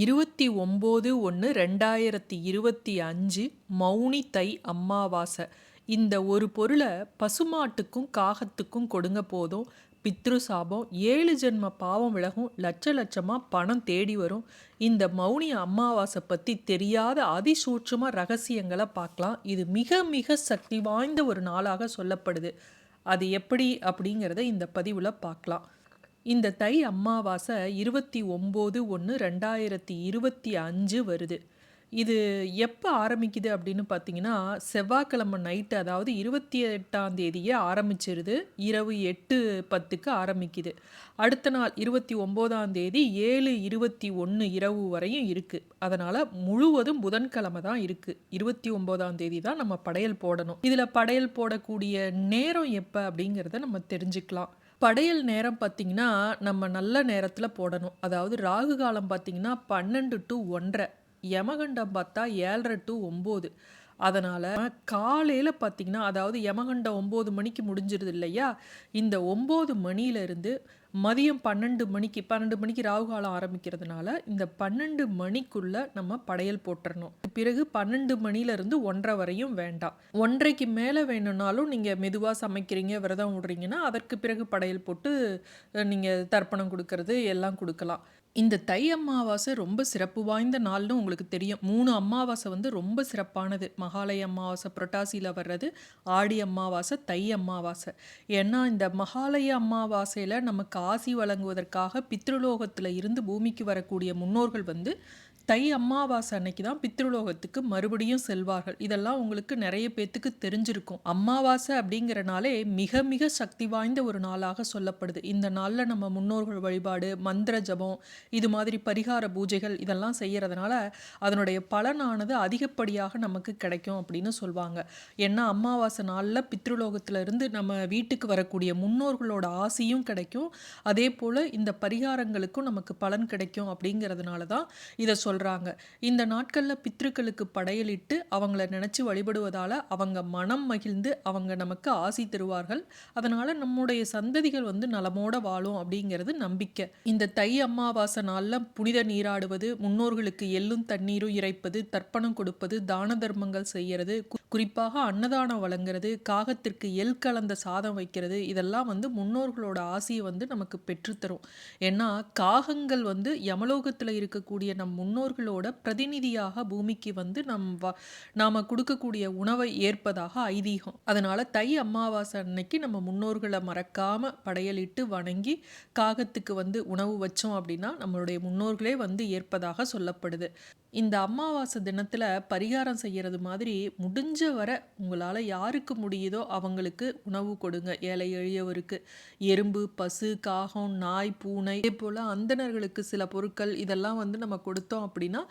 இருபத்தி ஒம்பது ஒன்று ரெண்டாயிரத்தி இருபத்தி அஞ்சு மௌனி தை அம்மாவாசை. இந்த ஒரு பொருளை பசுமாட்டுக்கும் காகத்துக்கும் கொடுங்க போதும். பித்ரு சாபம் ஏழு ஜென்ம பாவம் விலகும் லட்ச லட்சமாக பணம் தேடி வரும். இந்த மௌனி அமாவாசை பற்றி தெரியாத அதிசூட்சமாக ரகசியங்களை பார்க்கலாம். இது மிக மிக சக்தி வாய்ந்த ஒரு நாளாக சொல்லப்படுது. அது எப்படி அப்படிங்கிறத இந்த பதிவில் பார்க்கலாம். இந்த தை அமாவாசை இருபத்தி ஒம்பது ஒன்று ரெண்டாயிரத்தி இருபத்தி அஞ்சு வருது. இது எப்போ ஆரம்பிக்குது அப்படின்னு பார்த்தீங்கன்னா செவ்வாய்க்கிழமை நைட்டு அதாவது இருபத்தி எட்டாம் தேதியே ஆரம்பிச்சிருது. இரவு எட்டு பத்துக்கு ஆரம்பிக்குது. அடுத்த நாள் இருபத்தி ஒம்போதாம் தேதி ஏழு இருபத்தி ஒன்று இரவு வரையும் இருக்குது அதனால் முழுவதும் புதன்கிழமை தான் இருக்குது இருபத்தி ஒம்போதாம் தேதி தான் நம்ம படையல் போடணும். இதில் படையல் போடக்கூடிய நேரம் எப்போ அப்படிங்கிறத நம்ம தெரிஞ்சுக்கலாம். படையல் நேரம் பார்த்திங்கன்னா நம்ம நல்ல நேரத்தில் போடணும். அதாவது ராகு காலம் பார்த்திங்கன்னா பன்னெண்டு டு ஒன்றரை யமகண்டம் பார்த்தா ஏழரை டு ஒம்பது. அதனால் காலையில் பார்த்திங்கன்னா அதாவது யமகண்டம் ஒம்பது மணிக்கு முடிஞ்சிருது இல்லையா? இந்த ஒம்பது மணியிலிருந்து மதியம் பன்னெண்டு மணிக்கு பன்னெண்டு மணிக்கு ராகு காலம் ஆரம்பிக்கிறதுனால இந்த பன்னெண்டு மணிக்குள்ளே நம்ம படையல் போட்டுறணும். பிறகு பன்னெண்டு மணிலேருந்து ஒன்றரை வரையும் வேண்டாம். ஒன்றைக்கு மேலே வேணும்னாலும் நீங்கள் மெதுவாக சமைக்கிறீங்க விரதம் விடுறீங்கன்னா அதற்கு பிறகு படையல் போட்டு நீங்கள் தர்ப்பணம் கொடுக்கறது எல்லாம் கொடுக்கலாம். இந்த தை அமாவாசை ரொம்ப சிறப்பு வாய்ந்த நாள்னு உங்களுக்கு தெரியும். மூணு அமாவாசை வந்து ரொம்ப சிறப்பானது. மகாலய அமாவாசை புரட்டாசியில் வர்றது ஆடி அமாவாசை தை அமாவாசை. ஏன்னா இந்த மகாலய அமாவாசையில் நமக்கு ஆசி வழங்குவதற்காக பித்ருலோகத்தில் இருந்து பூமிக்கு வரக்கூடிய முன்னோர்கள் வந்து தை அமாவாசை அன்னைக்கு தான் பித்ருலோகத்துக்கு மறுபடியும் செல்வார்கள். இதெல்லாம் உங்களுக்கு நிறைய பேத்துக்கு தெரிஞ்சிருக்கும். அமாவாசை அப்படிங்கிறனாலே மிக மிக சக்தி வாய்ந்த ஒரு நாளாக சொல்லப்படுது. இந்த நாளில் நம்ம முன்னோர்கள் வழிபாடு மந்திர ஜபம் இது மாதிரி பரிகார பூஜைகள் இதெல்லாம் செய்கிறதுனால அதனுடைய பலனானது அதிகப்படியாக நமக்கு கிடைக்கும் அப்படின்னு சொல்லுவாங்க ஏன்னா அமாவாசை நாளில் பித்ருலோகத்திலிருந்து நம்ம வீட்டுக்கு வரக்கூடிய முன்னோர்களோட ஆசையும் கிடைக்கும். அதே போல் இந்த பரிகாரங்களுக்கும் நமக்கு பலன் கிடைக்கும் அப்படிங்கிறதுனால தான் இதை சொல் சொல்கிறாங்க இந்த நாட்களில் பித்ருக்களுக்கு படையலிட்டு அவங்கள நினச்சி வழிபடுவதால் அவங்க மனம் மகிழ்ந்து அவங்க நமக்கு ஆசி தருவார்கள். அதனால் நம்முடைய சந்ததிகள் வந்து நலமோட வாழும் அப்படிங்கிறது நம்பிக்கை. இந்த தை அமாவாசை நாளில் புனித நீராடுவது முன்னோர்களுக்கு எள்ளும் தண்ணீரும் இறைப்பது தர்ப்பணம் கொடுப்பது தான தர்மங்கள் செய்கிறது குறிப்பாக அன்னதானம் வழங்குறது காகத்திற்கு எல் கலந்த சாதம் வைக்கிறது இதெல்லாம் வந்து முன்னோர்களோட ஆசையை வந்து நமக்கு பெற்றுத்தரும். ஏன்னா காகங்கள் வந்து யமலோகத்தில் இருக்கக்கூடிய நம் முன்னோர் முன்னோர்களோட பிரதிநிதியாக பூமிக்கு வந்து நம் வ நாம் கொடுக்கக்கூடிய உணவை ஏற்பதாக ஐதீகம். அதனால் தை அமாவாசை அன்னைக்கு நம்ம முன்னோர்களை மறக்காமல் படையலிட்டு வணங்கி காகத்துக்கு வந்து உணவு வச்சோம் அப்படின்னா நம்மளுடைய முன்னோர்களே வந்து ஏற்பதாக சொல்லப்படுது. இந்த அமாவாசை தினத்தில் பரிகாரம் செய்கிறது மாதிரி முடிஞ்ச வர உங்களால் யாருக்கு முடியுதோ அவங்களுக்கு உணவு கொடுங்க. ஏழை எளியவருக்கு. எறும்பு பசு காகம் நாய் பூனை இதே போல் அந்தணர்களுக்கு சில பொருட்கள் இதெல்லாம் வந்து நம்ம கொடுத்தோம் அப்படின்னா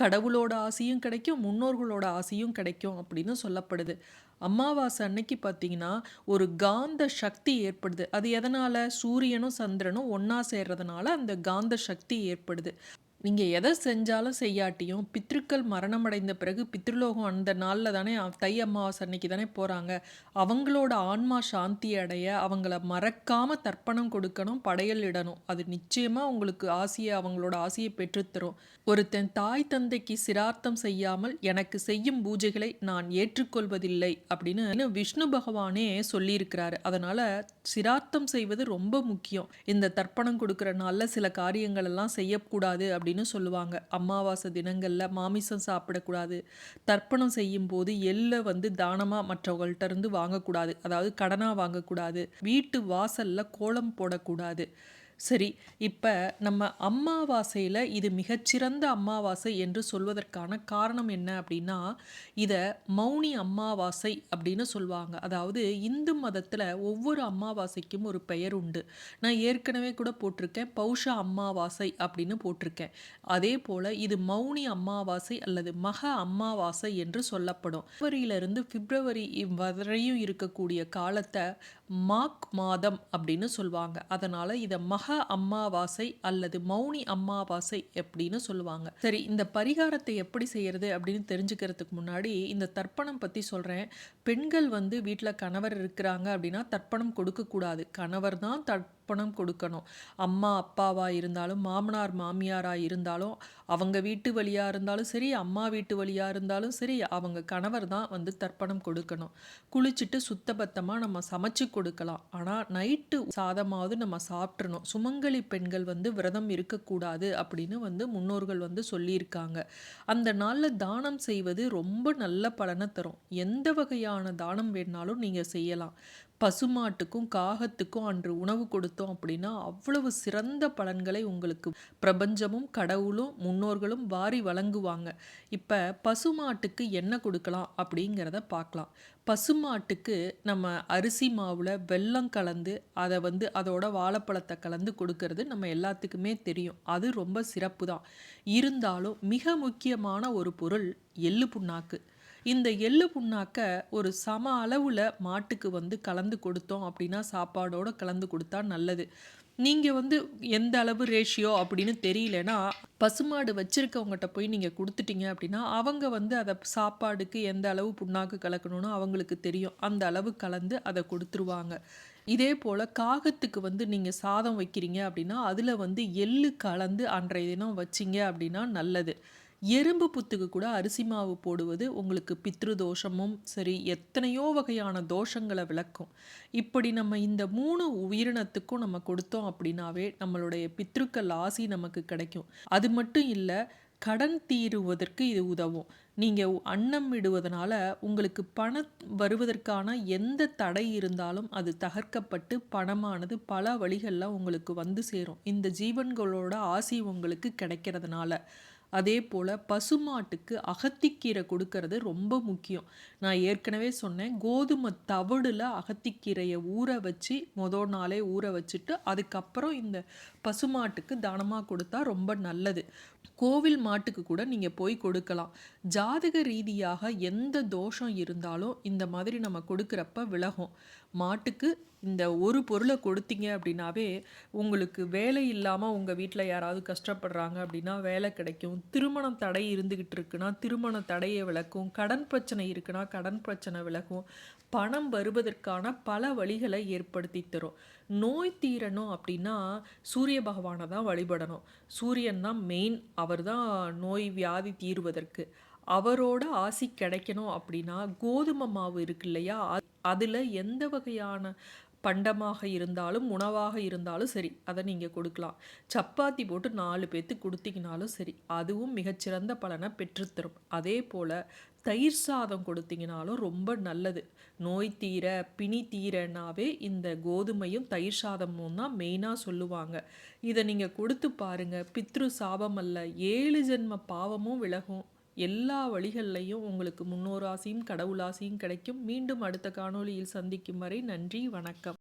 கடவுளோட ஆசையும் கிடைக்கும் முன்னோர்களோட ஆசையும் கிடைக்கும் அப்படின்னு சொல்லப்படுது. அமாவாசை அன்னைக்கு பார்த்தீங்கன்னா ஒரு காந்த சக்தி ஏற்படுது. அது எதனால்? சூரியனும் சந்திரனும் ஒன்றா சேர்றதுனால அந்த காந்த சக்தி ஏற்படுது. நீங்கள் எதை செஞ்சாலும் செய்யாட்டியும் பித்ருக்கள் மரணமடைந்த பிறகு பித்ருலோகம் அந்த நாளில் தானே தை அமாவாசை அன்னைக்கு தானே போகிறாங்க அவங்களோட ஆன்மா சாந்தி அடைய அவங்கள மறக்காமல் தர்ப்பணம் கொடுக்கணும் படையல் இடணும். அது நிச்சயமாக உங்களுக்கு ஆசையை அவங்களோட ஆசையை பெற்றுத்தரும். ஒருத்தன் தாய் தந்தைக்கு சிரார்த்தம் செய்யாமல் எனக்கு செய்யும் பூஜைகளை நான் ஏற்றுக்கொள்வதில்லை அப்படின்னு விஷ்ணு பகவானே சொல்லியிருக்கிறாரு. அதனால் சிரார்த்தம் செய்வது ரொம்ப முக்கியம். இந்த தர்ப்பணம் கொடுக்குற நாளில் சில காரியங்கள் எல்லாம் செய்யக்கூடாது அப்படின்னு அப்படின்னு சொல்லுவாங்க. அமாவாசை தினங்களில் மாமிசம் சாப்பிடக்கூடாது. தர்ப்பணம் செய்யும் போது எள்ளை வந்து தானமாக மற்றவங்கள்ட்ட இருந்து வாங்கக்கூடாது. அதாவது கடனாக வாங்கக்கூடாது. வீட்டு வாசலில் கோலம் போடக்கூடாது. சரி இப்போ நம்ம அம்மாவாசையில் இது மிகச்சிறந்த அம்மாவாசை என்று சொல்வதற்கான காரணம் என்ன அப்படின்னா இதை மௌனி அம்மாவாசை அப்படின்னு சொல்லுவாங்க அதாவது இந்து மதத்தில் ஒவ்வொரு அம்மாவாசைக்கும் ஒரு பெயர் உண்டு. நான் ஏற்கனவே கூட போட்டிருக்கேன் பௌஷ அம்மாவாசை அப்படின்னு போட்டிருக்கேன். அதே போல் இது மௌனி அம்மாவாசை அல்லது மக அம்மாவாசை என்று சொல்லப்படும். பிப்ரவரியிலிருந்து பிப்ரவரி வரையும் இருக்கக்கூடிய காலத்தை மாக் மாதம் அப்படின்னு சொல்லுவாங்க. அதனால் இதை மக அம்மாவாசை அல்லது மௌனி அம்மாவாசை அப்படின்னு சொல்லுவாங்க. சரி இந்த பரிகாரத்தை எப்படி செய்யறது அப்படின்னு தெரிஞ்சுக்கிறதுக்கு முன்னாடி இந்த தர்ப்பணம் பற்றி சொல்கிறேன் பெண்கள் வந்து வீட்டில் கணவர் இருக்கிறாங்க அப்படின்னா தர்ப்பணம் கொடுக்கக்கூடாது. கணவர் தான் தர்ப்ப தர்ப்பணம் கொடுக்கணும். அம்மா அப்பாவாக இருந்தாலும் மாமனார் மாமியாராக இருந்தாலும் அவங்க வீட்டு வழியாக இருந்தாலும் சரி அம்மா வீட்டு வழியாக இருந்தாலும் சரி அவங்க கணவர் தான் வந்து தர்ப்பணம் கொடுக்கணும். குளிச்சுட்டு சுத்தபத்தமாக நம்ம சமைச்சு கொடுக்கலாம். ஆனால் நைட்டு சாதமாவது நம்ம சாப்பிட்றணும் சுமங்கலி பெண்கள் வந்து விரதம் இருக்கக்கூடாது அப்படின்னு வந்து முன்னோர்கள் வந்து சொல்லியிருக்காங்க. அந்த நாளில் தானம் செய்வது ரொம்ப நல்ல பலனை தரும். எந்த வகையான தானம் வேணாலும் நீங்கள் செய்யலாம். பசுமாட்டுக்கும் காகத்துக்கும் அன்று உணவு கொடுத்தோம் அப்படின்னா அவ்வளவு சிறந்த பலன்களை உங்களுக்கு பிரபஞ்சமும் கடவுளும் முன்னோர்களும் வாரி வழங்குவாங்க. இப்போ பசுமாட்டுக்கு என்ன கொடுக்கலாம் அப்படிங்கிறத பார்க்கலாம். பசுமாட்டுக்கு நம்ம அரிசி மாவில் வெல்லம் கலந்து அதை வந்து அதோட வாழைப்பழத்தை கலந்து கொடுக்கறது நம்ம எல்லாத்துக்குமே தெரியும். அது ரொம்ப சிறப்பு தான் இருந்தாலும் மிக முக்கியமான ஒரு பொருள் எள்ளு புண்ணாக்கு. இந்த எள்ளு புண்ணாக்க ஒரு சம அளவில் மாட்டுக்கு வந்து கலந்து கொடுத்தோம் அப்படின்னா சாப்பாடோடு கலந்து கொடுத்தா நல்லது. நீங்கள் வந்து எந்த அளவு ரேஷியோ அப்படின்னு தெரியலனா பசுமாடு வச்சுருக்கவங்ககிட்ட போய் நீங்கள் கொடுத்துட்டீங்க அப்படின்னா அவங்க வந்து அதை சாப்பாடுக்கு எந்த அளவு புண்ணாக்கு கலக்கணும்னு அவங்களுக்கு தெரியும். அந்த அளவு கலந்து அதை கொடுத்துருவாங்க. இதே போல் காகத்துக்கு வந்து நீங்கள் சாதம் வைக்கிறீங்க அப்படின்னா அதில் வந்து எள்ளு கலந்து அன்றைய தினம் வச்சிங்க அப்படின்னா நல்லது. எறும்பு புத்துக்கு கூட அரிசி மாவு போடுவது உங்களுக்கு பித்ரு தோஷமும் சரி எத்தனையோ வகையான தோஷங்களை விளக்கும். இப்படி நம்ம இந்த மூணு உயிரினத்துக்கும் நம்ம கொடுத்தோம் அப்படின்னாவே நம்மளுடைய பித்ருக்கள் ஆசி நமக்கு கிடைக்கும். அது மட்டும் இல்லை கடன் தீருவதற்கு இது உதவும். நீங்கள் அன்னம் இடுவதனால உங்களுக்கு பணம் வருவதற்கான எந்த தடை இருந்தாலும் அது தகர்க்கப்பட்டு பணமானது பல வழிகளில் உங்களுக்கு வந்து சேரும். இந்த ஜீவன்களோட ஆசி உங்களுக்கு கிடைக்கிறதுனால. அதே போல் பசுமாட்டுக்கு அகத்திக்கீரை கொடுக்கறது ரொம்ப முக்கியம். நான் ஏற்கனவே சொன்னேன் கோதுமை தவிடில் அகத்திக்கீரையை ஊற வச்சு மொதல் நாளே ஊற வச்சுட்டு அதுக்கப்புறம் இந்த பசுமாட்டுக்கு தானமாக கொடுத்தா ரொம்ப நல்லது. கோவில் மாட்டுக்கு கூட நீங்கள் போய் கொடுக்கலாம். ஜாதக ரீதியாக எந்த தோஷம் இருந்தாலும் இந்த மாதிரி நம்ம கொடுக்குறப்ப விலகும். மாட்டுக்கு இந்த ஒரு பொருளை கொடுத்தீங்க அப்படின்னாவே உங்களுக்கு வேலை இல்லாமல் உங்கள் வீட்டில் யாராவது கஷ்டப்படுறாங்க அப்படின்னா வேலை கிடைக்கும் திருமணம் தடை இருந்துக்கிட்டு இருக்குன்னா திருமண தடையை விளக்கும் கடன் பிரச்சனை இருக்குன்னா கடன் பிரச்சனை விலகும் பணம் வருவதற்கான பல வழிகளை ஏற்படுத்தி தரும். நோய் தீரணும் அப்படின்னா சூரிய பகவானை தான் வழிபடணும். சூரியன் தான் மெயின் அவர் தான் நோய் வியாதி தீர்வதற்கு. அவரோட ஆசி கிடைக்கணும் அப்படின்னா கோதுமை மாவு இருக்கு இல்லையா? அதில் எந்த வகையான பண்டமாக இருந்தாலும் உணவாக இருந்தாலும் சரி அதை நீங்கள் கொடுக்கலாம். சப்பாத்தி போட்டு நாலு பேர்த்து கொடுத்தீங்கனாலும் சரி அதுவும் மிகச்சிறந்த பலனை பெற்றுத்தரும். அதே போல் தயிர் சாதம் கொடுத்தீங்கனாலும் ரொம்ப நல்லது. நோய் தீர பிணி தீரனாவே இந்த கோதுமையும் தயிர் சாதமும் தான் மெயினாக சொல்லுவாங்க. இதை நீங்கள் கொடுத்து பாருங்கள் பித்ரு சாபம் அல்ல ஏழு ஜென்ம பாவமும் விலகும். எல்லா வழிகள்லையும் உங்களுக்கு முன்னோர் ஆசையும் கடவுள் ஆசையும் கிடைக்கும். மீண்டும் அடுத்த காணொளியில் சந்திக்கும் வரை நன்றி வணக்கம்.